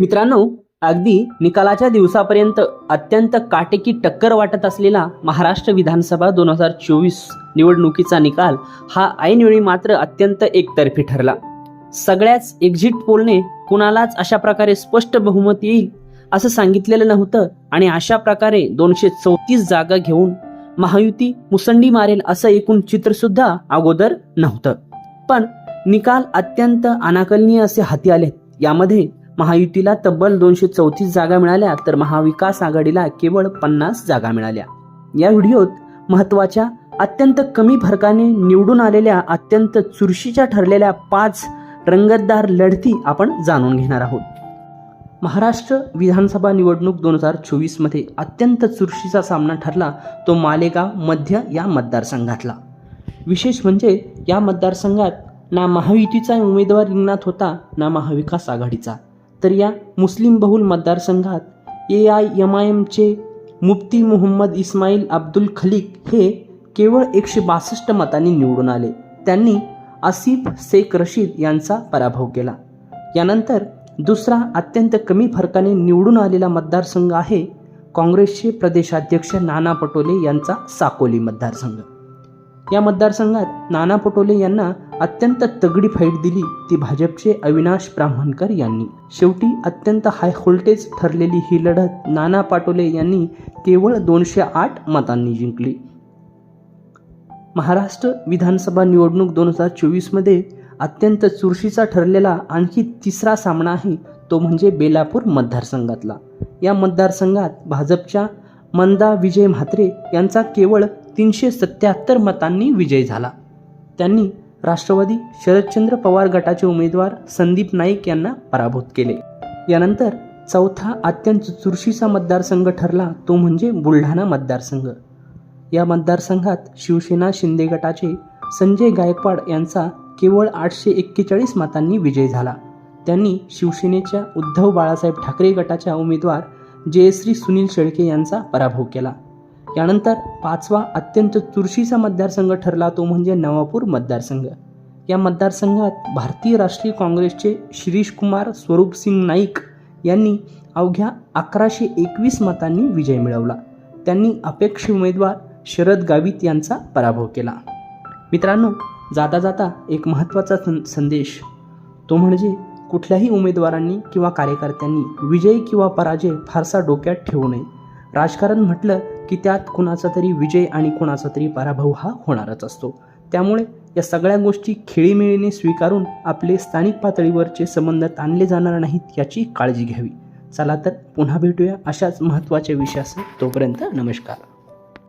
मित्रांनो अगदी निकालाच्या दिवसापर्यंत अत्यंत काटेकी टक्कर वाटत असलेला महाराष्ट्र विधानसभा दोन हजार चोवीस निवडणुकीचा निकाल हा ऐनवेळी मात्र अत्यंत एकतर्फी ठरला. सगळ्याच एक्झिट पोलने कुणालाच अशा प्रकारे स्पष्ट बहुमत येईल असं सांगितलेलं नव्हतं आणि अशा प्रकारे दोनशे चौतीस जागा घेऊन महायुती मुसंडी मारेल असं एकूण चित्र सुद्धा अगोदर नव्हतं. पण निकाल अत्यंत अनाकलनीय असे हाती आले यामध्ये महायुतीला तब्बल दोनशे चौतीस जागा मिळाल्या तर महाविकास आघाडीला केवळ पन्नास जागा मिळाल्या. या व्हिडिओत महत्त्वाच्या अत्यंत कमी फरकाने निवडून आलेल्या अत्यंत चुरशीच्या ठरलेल्या पाच रंगतदार लढती आपण जाणून घेणार आहोत. महाराष्ट्र विधानसभा निवडणूक दोन हजार चोवीसमध्ये अत्यंत चुरशीचा सामना ठरला तो मालेगाव मध्य या मतदारसंघातला. विशेष म्हणजे या मतदारसंघात ना महायुतीचा उमेदवार रिंगणात होता ना महाविकास आघाडीचा. तर या मुस्लिम बहुल मतदारसंघात A I M I एमचे Mufti Muhammad Ismail Abdul Khaleeq हे केवळ एकशे बासष्ट मतांनी निवडून आले. त्यांनी आसिफ शेख रशीद यांचा पराभव केला. यानंतर दुसरा अत्यंत कमी फरकाने निवडून आलेला मतदारसंघ आहे काँग्रेसचे प्रदेशाध्यक्ष नाना पटोले यांचा साकोली मतदारसंघ. या मतदारसंघात नाना पटोले यांना अत्यंत तगडी फाईट दिली ती भाजपचे अविनाश ब्राह्मणकर यांनी. शेवटी अत्यंत हाय व्होल्टेज ठरलेली ही लढत नाना पाटोले यांनी केवळ दोनशे आठ मतांनी जिंकली. महाराष्ट्र विधानसभा निवडणूक दोन हजार चोवीसमध्ये अत्यंत चुरशीचा ठरलेला आणखी तिसरा सामना आहे तो म्हणजे बेलापूर मतदारसंघातला. या मतदारसंघात भाजपच्या मंदा विजय म्हात्रे यांचा केवळ तीनशे सत्याहत्तर मतांनी विजय झाला. त्यांनी राष्ट्रवादी शरदचंद्र पवार गटाचे उमेदवार संदीप नाईक यांना पराभूत केले. यानंतर चौथा अत्यंत चुरशीचा मतदारसंघ ठरला तो म्हणजे बुलढाणा मतदारसंघ. या मतदारसंघात शिवसेना शिंदे गटाचे संजय गायकवाड यांचा केवळ आठशे एक्केचाळीस मतांनी विजय झाला. त्यांनी शिवसेनेच्या उद्धव बाळासाहेब ठाकरे गटाच्या उमेदवार जयश्री सुनील शेळके यांचा पराभव केला. यानंतर पाचवा अत्यंत चुरशीचा मतदारसंघ ठरला तो म्हणजे नवापूर मतदारसंघ. या मतदारसंघात भारतीय राष्ट्रीय काँग्रेसचे शिरीष कुमार स्वरूपसिंग नाईक यांनी अवघ्या अकराशे एकवीस मतांनी विजय मिळवला. त्यांनी अपेक्षित उमेदवार शरद गावित यांचा पराभव केला. मित्रांनो जाता जाता एक महत्त्वाचा सं संदेश तो म्हणजे कुठल्याही उमेदवारांनी किंवा कार्यकर्त्यांनी विजय किंवा पराजय फारसा डोक्यात ठेवू नये. राजकारण म्हटलं की त्यात कुणाचा तरी विजय आणि कुणाचा तरी पराभव हा होणारच असतो. त्यामुळे या सगळ्या गोष्टी खेळीमेळीने स्वीकारून आपले स्थानिक पातळीवरचे संबंध ताणले जाणार नाहीत याची काळजी घ्यावी. चला तर पुन्हा भेटूया अशाच महत्त्वाच्या विषयासह. तोपर्यंत नमस्कार.